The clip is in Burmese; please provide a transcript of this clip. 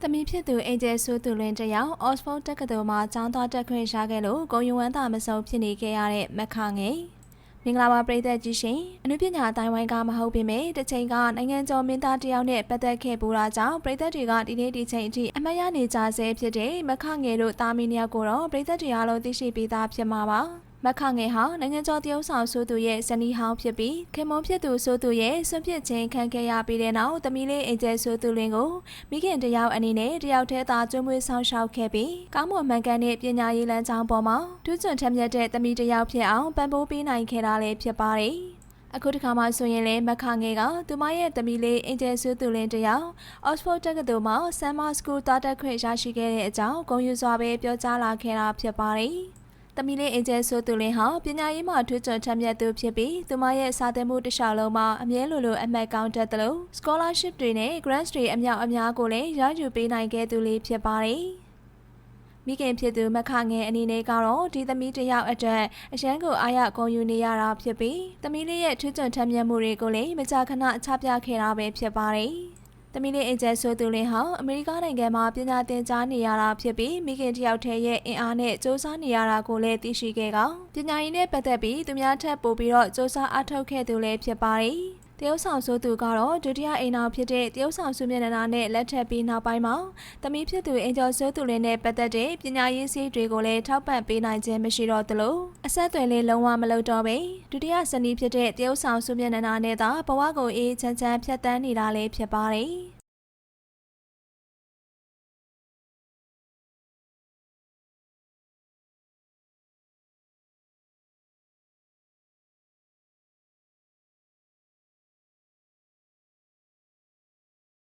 ။သမီးဖြစ်သူအင်ဂျယ်ဆိုသူလင်းတယောက်အော့စဖို့ဒတက္ကသိုလ်မှာကျောင်းသွားတက်ခွင့်ရခဲ့လို့ဂုံယူဝမ်းသာမဆုံးဖြစ်နေခဲ့ရတဲ့မက်ခငယ်။မင်္ဂလာပါပရိသတ်ကြီးရှင်အနုပညာအတိုင်းဝိုင်းကမဟုတ်ပေမဲ့တစ်ချိန်ကနိုင်ငံကျော်မင်းသားတယောက်နဲ့ပတ်သက်ခဲ့ပူတာကြောင့်ပရိသတ်တွေကဒီနေ့ဒီချိန်အထိအမတ်ရနေကြဆဲဖြစ်တဲ့မခငယ်တို့တာမီနှစ်ယောက်ကိုတော့ပရိသတ်တွေအားလုံးသိရှိပြီးသားဖြစ်မှာပါ မခငယ်ဟာနိုင်ငံကျော်တရုတ်ဆောင်ဆိုသူရဲ့ဇနီးဟောင်းဖြစ်ပြီးခင်မွန်ဖြစ်သူဆိုသူရဲ့ဆွန့်ပစ်ခြင်းခံခဲ့ရပြီးတဲ့နောက်သမီးလေးအင်ဂျယ်ဆိုသူလင်းကိုမိခင်တယောက်အနေနဲ့တယောက်တည်းသာကျွေးမွေးဆောင်ရှောက်ခဲ့ပြီးကောင်းမွန်မှန်ကန်တဲ့ပညာရေးလမ်းကြောင်းပေါ်မှာထူးချွန်ထက်မြက်တဲ့သမီးတယောက်ဖြစ်အောင်ပံ့ပိုးပေးနိုင်ခဲ့တာလည်းဖြစ်ပါတယ်။အခုတစ်ခါမှဆိုရင်လေမခငယ်ကသူမရဲ့သမီးလေးအင်ဂျယ်ဆူသူလင်းတယောက် Oxford တက္ကသိုလ်မှာ Summer School တာတက်ခွင့်ရရှိခဲ့တဲ့အကြောင်းဂုဏ်ယူစွာပဲပြောကြားလာခဲ့တာဖြစ်ပါတယ်။ သမီးလေးအင်ဂျယ်ဆိုသူလင်းဟာပညာရေးမှာထွေးချွန်ထက်မြက်သူဖြစ်ပြီးသူမရဲ့စာသင်မှုတစ်လျှောက်လုံးမှာအမြဲလိုလိုအမှတ်ကောင်းတတ်တယ်လို့ scholarship တွေနဲ့ grants တွေအမြောက်အများကိုလည်းရယူပေးနိုင်ခဲ့သူလေးဖြစ်ပါတယ်။မိခင်ဖြစ်သူမခငယ်အနေနဲ့ကတော့ဒီသမီးတစ်ယောက်အတွက်အရန်ကိုအားရဂုဏ်ယူနေရတာဖြစ်ပြီးသမီးလေးရဲ့ထွေးချွန်ထက်မြက်မှုတွေကိုလည်းမကြာခဏချပြခဲ့တာပဲဖြစ်ပါတယ်။ ။သမီးလေးအင်ဂျယ်ဆိုသူလင်းဟာအမေရိကနိုင်ငံမှာပညာသင်ကြားနေရတာဖြစ်ပြီးမိခင်တယောက်တည်းရဲ့အင်အားနဲ့စူးစမ်းနေရတာကိုလည်းသိရှိခဲ့ကောင်ပညာရေးနဲ့ပတ်သက်ပြီးသူများထက်ပိုပြီးတော့စူးစမ်းအထောက်ခဲ့သူလည်းဖြစ်ပါတယ်။ တရုတ်ဆောင်ဆိုသူကတော့ဒုတိယအိမ်တော်ဖြစ်တဲ့တရုတ်ဆောင်စုမျက်နှာနဲ့လက်ထပ်ပြီးနောက်ပိုင်းမှာသမီးဖြစ်သူအင်ဂျယ်ဆိုသူလင်းနဲ့ပတ်သက်တဲ့ပညာရေးစည်းတွေကိုလည်းထောက်ပံ့ပေးနိုင်ခြင်းမရှိတော့သလိုအဆက်အသွယ်လေးလုံးဝမလုပ်တော့ပဲဒုတိယဇနီးဖြစ်တဲ့တရုတ်ဆောင်စုမျက်နှာနဲ့သာဘဝကိုအေးချမ်းချမ်းဖြတ်တန်းနေတာလည်းဖြစ်ပါတယ်